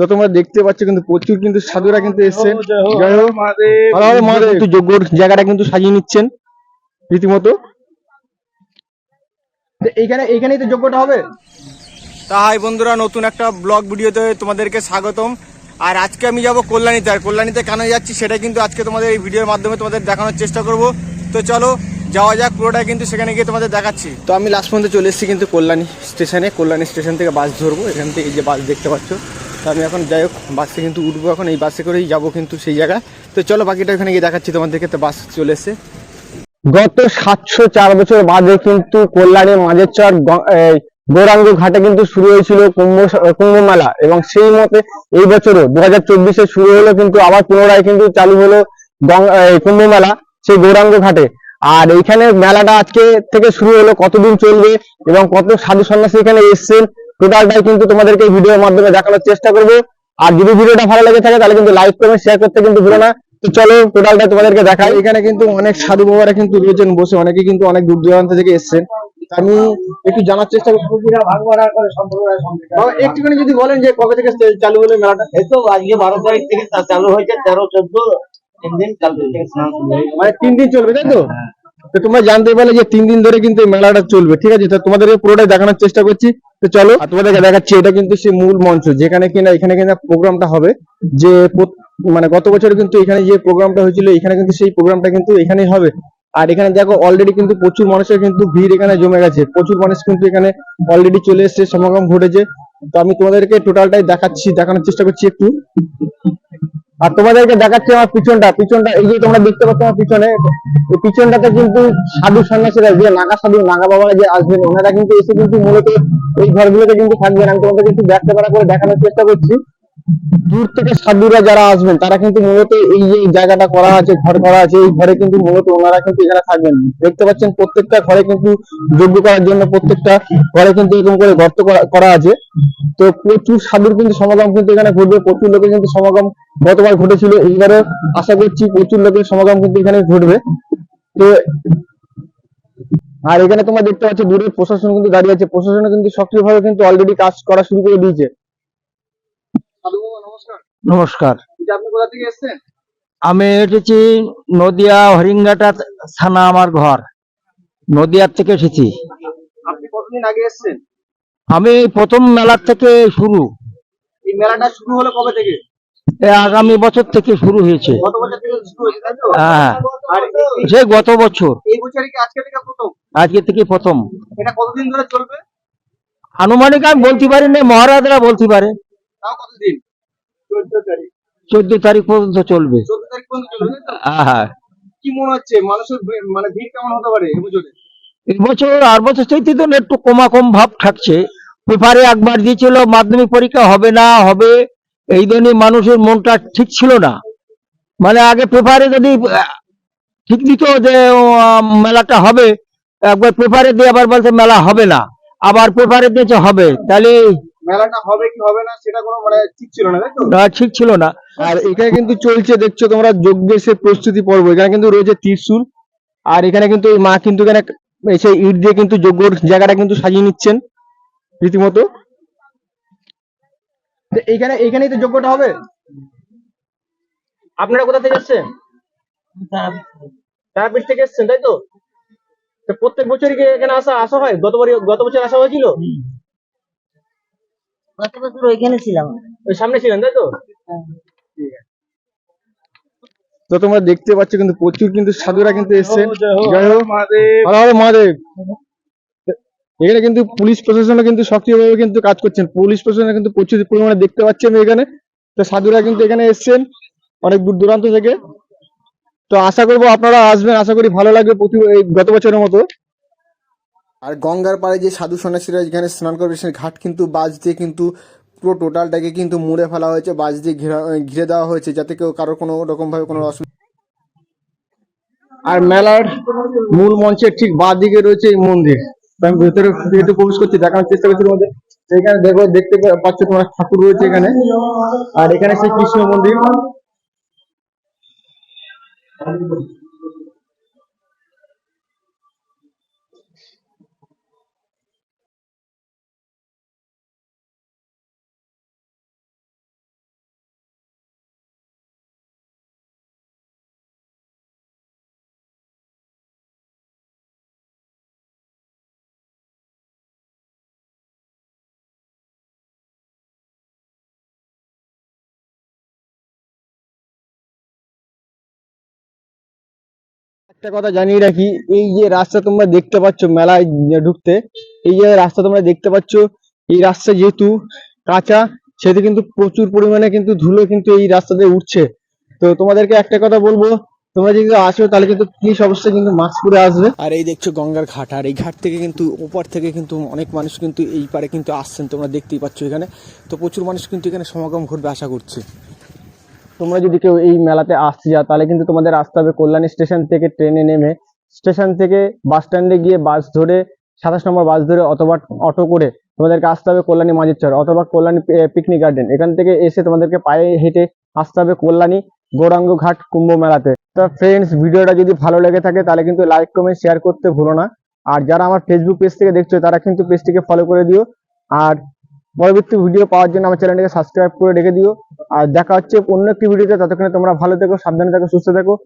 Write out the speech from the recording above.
তো তোমরা দেখতে পাচ্ছ কিন্তু প্রচুর কিন্তু সাধুরা কিন্তু এসছেন। যাই হোক কিন্তু যজ্ঞর জায়গাটা কিন্তু সাজিয়ে নিচ্ছেন রীতিমতো। এইখানে এইখানেই তো যজ্ঞটা হবে? তা হাই বন্ধুরা নতুন একটা ব্লগ ভিডিওতে তোমাদেরকে স্বাগতম। আর আজকে আমি যাব কল্যাণীতে। আর কল্যাণীতে কেন যাচ্ছি সেটা কিন্তু আজকে তোমাদের এই ভিডিওর মাধ্যমে তোমাদের দেখানোর চেষ্টা করব। তো চলো যাওয়া যাক পুরোটা কিন্তু সেখানে গিয়ে তোমাদের দেখাচ্ছি। তো আমি লাস্ট পর্যন্ত চলে এসেছি কিন্তু কল্যাণী স্টেশনে কল্যাণী স্টেশন থেকে বাস ধরবো এখান থেকে এই যে বাস দেখতে পাচ্ছ। তো আমি এখন যাই হোক বাসে কিন্তু উঠবো এখন এই বাসে করেই যাব কিন্তু সেই জায়গায়। তো চলো বাকিটা ওখানে গিয়ে দেখাচ্ছি তোমাদেরকে তো বাস চলে এসছে। গত সাতশো চার বছর বাদে কিন্তু কল্যাণী মাঝের চর গৌরাঙ্গ ঘাটে কিন্তু শুরু হয়েছিল কুম্ভ কুম্ভ মেলা। এবং সেই মতে এই বছরও দু হাজার চব্বিশে শুরু হলো কিন্তু আবার পুনরায় কিন্তু চালু হলো কুম্ভ মেলা সেই গৌরাঙ্গ ঘাটে। আর এইখানে মেলাটা আজকে থেকে শুরু হলো কতদিন চলবে এবং কত সাধু সন্ন্যাসী এখানে এসছেন টোটালটাই কিন্তু তোমাদেরকে এই ভিডিওর মাধ্যমে দেখানোর চেষ্টা করব। আর যদি ভিডিওটা ভালো লেগে থাকে তাহলে কিন্তু লাইক কমেন্ট শেয়ার করতে কিন্তু ভুলো না। তো চলো টোটালটা তোমাদেরকে দেখাই। এখানে কিন্তু অনেক সাধু বাবারা কিন্তু রয়েছেন বসে অনেকে কিন্তু অনেক দূর দূরান্ত থেকে এসেছেন। আমি একটু জানার চেষ্টা করব। একটুখানি যদি বলেন যে কবে থেকে চালু হলো মেলাটা? এই তো আজকে বারো তারিখ থেকে চালু হয়েছে তেরো চোদ্দ তিন দিন হয়েছে মানে তিন দিন চলবে তাই তো? তো তোমরা জানতে পারলে যে তিন দিন ধরে কিন্তু মেলাটা চলবে, ঠিক আছে? তো তোমাদেরকে পুরোটাই দেখানোর চেষ্টা করছি। তো চলো তোমাদেরকে দেখাচ্ছি, এটা কিন্তু সেই মূল মঞ্চ, যেখানে কিনা এখানে কিনা প্রোগ্রামটা হবে। যে মানে গত বছর কিন্তু এখানে যে প্রোগ্রামটা হয়েছিল, এখানে কিন্তু সেই প্রোগ্রামটা কিন্তু এখানেই হবে। আর এখানে দেখো অলরেডি কিন্তু প্রচুর মানুষের কিন্তু ভিড় এখানে জমে গেছে। প্রচুর মানুষ কিন্তু এখানে অলরেডি চলে এসেছে, সমাগম ঘটেছে। তো আমি তোমাদেরকে টোটালটাই দেখাচ্ছি, দেখানোর চেষ্টা করছি একটু। আর তোমাদেরকে দেখাচ্ছি আমার পিছনটা। পিছনটা, এই যে তোমরা দেখতে পাচ্ছ আমার পিছনে, এই পিছনটাতে কিন্তু সাধু সন্ন্যাসীরা, যে নাগা সাধু, নাগা বাবারা যে আসবেন, ওনারা কিন্তু এসে কিন্তু মূলত এই ঘরগুলোতে কিন্তু থাকবেন। আমি তোমাদেরকে একটু ব্যাখ্যা করে দেখানোর চেষ্টা করছি। দূর থেকে সাধুরা যারা আসবেন, তারা কিন্তু মূলত এই যে জায়গাটা করা আছে, ঘর করা আছে, এই ঘরে কিন্তু মূলত ওনারা কিন্তু এখানে থাকবেন। দেখতে পাচ্ছেন প্রত্যেকটা ঘরে কিন্তু যজ্ঞ করার জন্য প্রত্যেকটা ঘরে কিন্তু এরকম করে গর্ত করা- আছে। তো প্রচুর সাধুর কিন্তু সমাগম কিন্তু এখানে ঘটবে, প্রচুর লোকের কিন্তু সমাগম গতবার ঘটেছিল এইবারে আশা করছি প্রচুর লোকের সমাগম কিন্তু এখানে ঘটবে। তো আর এখানে তোমরা দেখতে পাচ্ছ দূরে প্রশাসন কিন্তু দাঁড়িয়ে আছে প্রশাসন কিন্তু সক্রিয়ভাবে কিন্তু অলরেডি কাজ করা শুরু করে দিয়েছে। নমস্কার। আমি এসেছি নদিয়া হরিঙ্গাটা থানা আমার ঘর। নদিয়ার থেকে এসেছি। আমি প্রথম মেলার থেকে শুরু। মেলাটা শুরু হলো কবে থেকে? আগামী বছর থেকে শুরু হয়েছে। হ্যাঁ। সে গত বছর। এই বছরে কি আজকে থেকে প্রথম? আজকে থেকে প্রথম। এটা কতদিন ধরে চলবে? আনুমানিক আমি বলতে পারি না মহারাজরা বলতে পারে। তাও কতদিন? চোদ্দ তারিখ। চোদ্দ তারিখ পর্যন্ত চলবে। চোদ্দ তারিখ পর্যন্ত চলবে হ্যাঁ কি মনে হচ্ছে? মানুষের মানে ভিড় কেমন হতে পারে এবছরে? এবছর আর বছর চাইতে তো একটু কমা কম ভাব থাকছে। পেপারে একবার দিয়েছিল মাধ্যমিক পরীক্ষা হবে না হবে। এই জন্যই মানুষের মনটা ঠিক ছিল না। মানে আগে পেপারে যদি ঠিক দিত যে মেলাটা হবে একবার পেপারে দিয়ে আবার বলছে মেলা হবে না। আবার পেপারে দিয়েছে হবে। তাহলে মেলাটা হবে কি হবে না সেটা কোনো মানে ঠিক ছিল না তাই তো? আহ, ঠিক ছিল না। আর এখানে কিন্তু চলছে দেখছ তোমরা যজ্ঞের প্রস্তুতি পর্ব। এখানে কিন্তু রয়েছে ত্রিশূল আর এখানে কিন্তু মা কিন্তু এখানে এসে ইট দিয়ে কিন্তু যজ্ঞর জায়গাটা কিন্তু সাজিয়ে নিচ্ছেন রীতিমতো। তো এইখানে এইখানেই তো যজ্ঞটা হবে? আপনারা কোথা থেকে এসছেন? তারাপীঠ থেকে এসছেন তাই তো? তো প্রত্যেক বছরই এখানে আসা আসা হয়? গতবার গত বছর আসা হয়েছিল? গত বছর ওইখানে ছিলাম। ওই সামনে ছিলেন তাই তো? তো তোমরা দেখতে পাচ্ছ কিন্তু প্রচুর কিন্তু সাধুরা কিন্তু এসেছেন। জয় হোক হর হর মহাদেব। এখানে কিন্তু পুলিশ প্রশাসনও কিন্তু সক্রিয়ভাবে কিন্তু কাজ করছেন। পুলিশ প্রশাসন কিন্তু প্রচুর পরিমাণে দেখতে পাচ্ছি আমি এখানে। তো সাধুরা কিন্তু এখানে এসেছেন অনেক দূর দূরান্ত থেকে। তো আশা করব আপনারা আসবেন। আশা করি ভালো লাগবে প্রতি গত বছরের মতো। আর গঙ্গার পাড়ে যে সাধু সন্ন্যাসীরা যেখানে স্নান করবে সেই ঘাট কিন্তু বাজ দিয়ে কিন্তু পুরো টোটালটাকে কিন্তু মুড়ে ফেলা হয়েছে বাজ দিয়ে ঘেরা, ঘিরে দেওয়া হয়েছে, যাতে কেউ কারোর কোনো রকম ভাবে কোনো অসুবিধা আর মেলার মূল মঞ্চের ঠিক বাঁ দিকে রয়েছে এই মন্দির। আমি ভেতরে যেহেতু প্রবেশ করছি, দেখানোর চেষ্টা করছি তোমাদের। এখানে দেখো, দেখতে পাচ্ছ তোমার ঠাকুর রয়েছে এখানে। আর এখানে সেই কৃষ্ণ মন্দির। একটা কথা জানিয়ে রাখি, এই যে রাস্তা তোমরা দেখতে পাচ্ছ মেলায় ঢুকতে, এই যে রাস্তা তোমরা দেখতে পাচ্ছ, এই রাস্তা যেহেতু কাঁচা, সেহেতু কিন্তু প্রচুর পরিমাণে কিন্তু ধুলো কিন্তু এই রাস্তাতে উঠছে। তো তোমাদেরকে একটা কথা বলব, তোমরা যদি আসো তাহলে কিন্তু প্লিজ অবশ্যই কিন্তু মাস্ক পরে আসবে। আর এই দেখছ গঙ্গার ঘাট, আর এই ঘাট থেকে কিন্তু ওপার থেকে কিন্তু অনেক মানুষ কিন্তু এই পারে কিন্তু আসছেন, তোমরা দেখতেই পাচ্ছ এখানে। তো প্রচুর মানুষ কিন্তু এখানে সমাগম ঘটবে, আশা করছি। তোমরা যদি কেউ এই মেলাতে আসতে যাও, তাহলে কিন্তু তোমাদের আসতে হবে কল্যাণী স্টেশন থেকে ট্রেনে নেমে। স্টেশন থেকে বাস স্ট্যান্ডে গিয়ে বাস ধরে, সাতাশ নম্বর বাস ধরে অথবা অটো করে তোমাদেরকে আসতে হবে কল্যাণী মাঝের চর অথবা কল্যাণী পিকনিক গার্ডেন এখান থেকে এসে তোমাদেরকে পায়ে হেঁটে আসতে হবে কল্যাণী গৌরাঙ্গ ঘাট কুম্ভ মেলাতে। তো ফ্রেন্ডস ভিডিওটা যদি ভালো লেগে থাকে, তাহলে কিন্তু লাইক কমেন্ট শেয়ার করতে ভুলো না। আর যারা আমার ফেসবুক পেজ থেকে দেখছ, তারা কিন্তু পেজটিকে ফলো করে দিও। আর পরবর্তী ভিডিও পাওয়ার জন্য আমার চ্যানেলটাকে সাবস্ক্রাইব করে রেখে দিও। আর দেখা হচ্ছে অন্য একটি ভিডিওতে ততক্ষণে তোমরা ভালো থেকো, সাবধানে থাকো, সুস্থ থেকো।